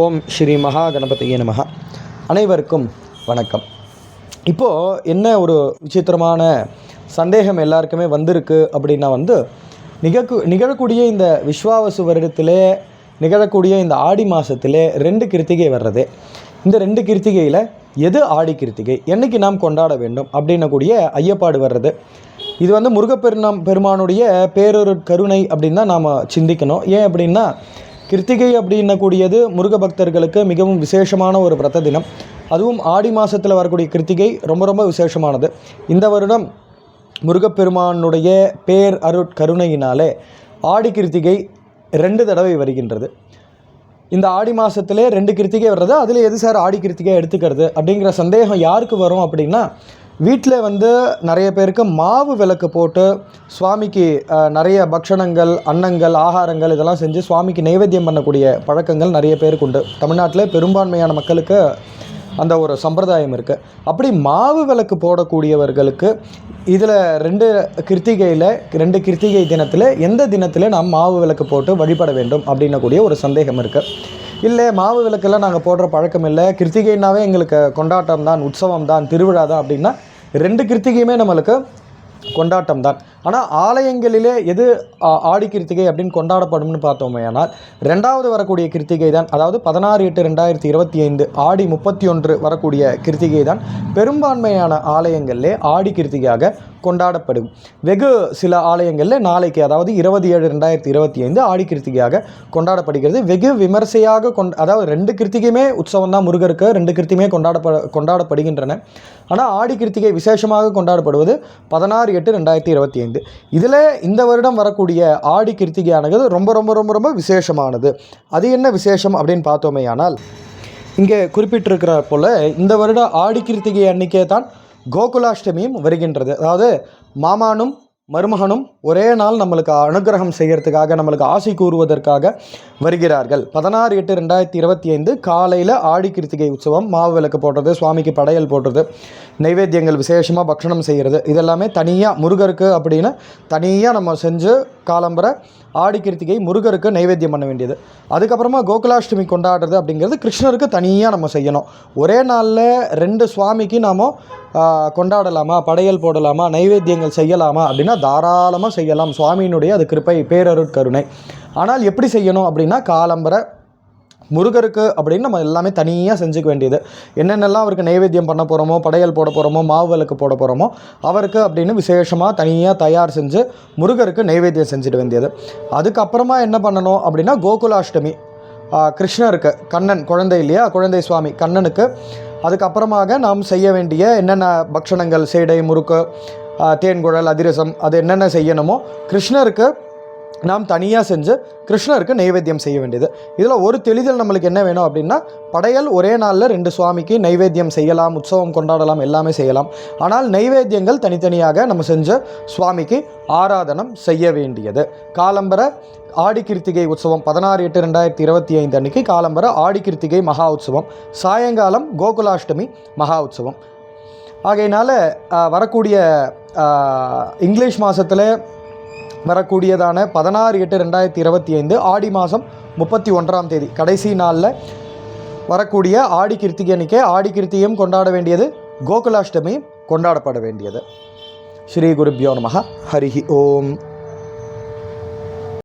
ஓம் ஸ்ரீ மகா கணபதியே நமக அனைவருக்கும் வணக்கம். இப்போது என்ன ஒரு விசித்திரமான சந்தேகம் எல்லாருக்குமே வந்திருக்கு அப்படின்னா வந்து நிகழ்க்கு நிகழக்கூடிய இந்த விஸ்வாவசு வருடத்திலே நிகழக்கூடிய இந்த ஆடி மாதத்திலே ரெண்டு கிருத்திகை வர்றது. இந்த ரெண்டு கிருத்திகையில் எது ஆடி கிருத்திகை? என்னைக்கு நாம் கொண்டாட வேண்டும்? அப்படின்னக்கூடிய ஐயப்பாடு வர்றது. இது வந்து முருகப்பெருநாம் பெருமானுடைய பேரொரு கருணை அப்படின்னு தான் நாம் சிந்திக்கணும். ஏன் அப்படின்னா கிருத்திகை அப்படின்னக்கூடியது முருக பக்தர்களுக்கு மிகவும் விசேஷமான ஒரு விரத தினம். அதுவும் ஆடி மாதத்தில் வரக்கூடிய கிருத்திகை ரொம்ப ரொம்ப விசேஷமானது. இந்த வருடம் முருகப்பெருமானுடைய பேர் அருட் கருணையினாலே ஆடி கிருத்திகை ரெண்டு தடவை வருகின்றது. இந்த ஆடி மாதத்திலே ரெண்டு கிருத்திகை வர்றது அதில் எது சார் ஆடி கிருத்திகை எடுத்துக்கிறது அப்படிங்கிற சந்தேகம் யாருக்கு வரும் அப்படின்னா வீட்டில் வந்து நிறைய பேருக்கு மாவு விளக்கு போட்டு சுவாமிக்கு நிறைய பக்ஷணங்கள் அன்னங்கள் ஆகாரங்கள் இதெல்லாம் செஞ்சு சுவாமிக்கு நைவேத்தியம் பண்ணக்கூடிய பழக்கங்கள் நிறைய பேருக்கு உண்டு. தமிழ்நாட்டில் பெரும்பான்மையான மக்களுக்கு அந்த ஒரு சம்பிரதாயம் இருக்குது அப்படி மாவு விளக்கு போடக்கூடியவர்களுக்கு இதில் ரெண்டு கிருத்திகையில் ரெண்டு கிருத்திகை தினத்தில் எந்த தினத்தில் நாம் மாவு விளக்கு போட்டு வழிபட வேண்டும் அப்படின்னக்கூடிய ஒரு சந்தேகம் இருக்குது இல்லை மாவு விளக்கெல்லாம் நாங்கள் போடுற பழக்கம் இல்லை. கிருத்திகைனாவே எங்களுக்கு கொண்டாட்டம் தான் உற்சவம் தான் திருவிழா தான் அப்படின்னா ரெண்டு கிருத்திகையுமே நம்மளுக்கு கொண்டாட்டம் தான் ஆனால் ஆலயங்களிலே எது ஆடி கிருத்திகை அப்படின்னு கொண்டாடப்படும்னு பார்த்தோமே ஆனால் ரெண்டாவது வரக்கூடிய கிருத்திகை தான் அதாவது பதினாறு எட்டு ரெண்டாயிரத்தி இருபத்தி ஐந்து ஆடி முப்பத்தி ஒன்று வரக்கூடிய கிருத்திகை தான் பெரும்பான்மையான ஆலயங்களிலே ஆடி கிருத்திகையாக கொண்டாடப்படும். வெகு சில ஆலயங்களில் நாளைக்கு அதாவது இருபது ஏழு ரெண்டாயிரத்தி இருபத்தி ஐந்து ஆடி கிருத்திகையாக கொண்டாடப்படுகிறது. வெகு விமர்சையாக கொண் அதாவது ரெண்டு கிருத்திகையுமே உற்சவம் தான் முருகருக்கு ரெண்டு கிருத்தியுமே கொண்டாடப்பட கொண்டாடப்படுகின்றன. ஆனால் ஆடி கிருத்திகை விசேஷமாக கொண்டாடப்படுவது பதினாறு எட்டு ரெண்டாயிரத்தி இருபத்தி ஐந்து. இதில் இந்த வருடம் வரக்கூடிய ஆடி கிருத்திகையானது ரொம்ப ரொம்ப ரொம்ப ரொம்ப விசேஷமானது. அது என்ன விசேஷம் அப்படின்னு பார்த்தோமே ஆனால் இங்கே குறிப்பிட்டிருக்கிற போல் இந்த வருட ஆடி கிருத்திகை அன்னைக்கே தான் கோகுலாஷ்டமியும் வருகின்றது. அதாவது மாமானும் மருமகனும் ஒரே நாள் நம்மளுக்கு அனுகிரகம் செய்கிறதுக்காக நம்மளுக்கு ஆசை கூறுவதற்காக வருகிறார்கள். பதினாறு எட்டு ரெண்டாயிரத்தி இருபத்தி ஐந்து காலையில் ஆடி கிருத்திகை உற்சவம் மாவு விளக்கு போடுறது சுவாமிக்கு படையல் போடுறது நைவேத்தியங்கள் விசேஷமாக பக்ஷணம் செய்கிறது இதெல்லாமே தனியாக முருகருக்கு அப்படின்னு தனியாக நம்ம செஞ்சு காலம்பர ஆடி கிருத்திகை முருகருக்கு நைவேத்தியம் பண்ண வேண்டியது. அதுக்கப்புறமா கோகுலாஷ்டமி கொண்டாடுறது அப்படிங்கிறது கிருஷ்ணருக்கு தனியாக நம்ம செய்யணும். ஒரே நாளில் ரெண்டு சுவாமிக்கு நாம் கொண்டாடலாமா? படையல் போடலாமா? நைவேத்தியங்கள் செய்யலாமா? அப்படின்னா தாராளமாக செய்யலாம். சுவாமியினுடைய அது கிருப்பை பேரருட்கருணை. ஆனால் எப்படி செய்யணும் அப்படின்னா காலம்பரை முருகருக்கு அப்படின்னு நம்ம எல்லாமே தனியாக செஞ்சுக்க வேண்டியது. என்னென்னலாம் அவருக்கு நைவேத்தியம் பண்ண போகிறோமோ படையல் போட போகிறோமோ மாவு போட போகிறோமோ அவருக்கு அப்படின்னு விசேஷமாக தனியாக தயார் செஞ்சு முருகருக்கு நைவேத்தியம் செஞ்சுட வேண்டியது. அதுக்கப்புறமா என்ன பண்ணணும் அப்படின்னா கோகுலாஷ்டமி. கிருஷ்ணருக்கு கண்ணன் குழந்தை இல்லையா? குழந்தை சுவாமி கண்ணனுக்கு. அதுக்கப்புறமாக நாம் செய்ய வேண்டிய என்னென்ன பக்ஷணங்கள் சேடை முறுக்கு தேன்குழல் அதிரசம் அது என்னென்ன செய்யணுமோ கிருஷ்ணருக்கு நாம் தனியாக செஞ்சு கிருஷ்ணருக்கு நைவேத்தியம் செய்ய வேண்டியது. இதில் ஒரு தெளிதல் நம்மளுக்கு என்ன வேணும் அப்படின்னா படையல் ஒரே நாளில் ரெண்டு சுவாமிக்கு நைவேத்தியம் செய்யலாம் உற்சவம் கொண்டாடலாம் எல்லாமே செய்யலாம். ஆனால் நைவேத்தியங்கள் தனித்தனியாக நம்ம செஞ்சு சுவாமிக்கு ஆராதனம் செய்ய வேண்டியது. காலம்பர ஆடி கிருத்திகை உற்சவம் பதினாறு எட்டு ரெண்டாயிரத்தி இருபத்தி ஐந்து அன்னைக்கு காலம்பர ஆடி கிருத்திகை மகா உற்சவம். சாயங்காலம் கோகுலாஷ்டமி மகா உற்சவம். ஆகையினால வரக்கூடிய இங்கிலீஷ் மாதத்தில் வரக்கூடியதான பதினாறு எட்டு ரெண்டாயிரத்தி இருபத்தி ஐந்து ஆடி மாதம் முப்பத்தி ஒன்றாம் தேதி. கடைசி நாளில் வரக்கூடிய ஆடி கிருத்திகை அன்றைக்கே ஆடி கிருத்திகையும் கொண்டாட வேண்டியது கோகுலாஷ்டமியும் கொண்டாடப்பட வேண்டியது. ஸ்ரீ குருபியோ நமः ஹரிஹி ஓம்.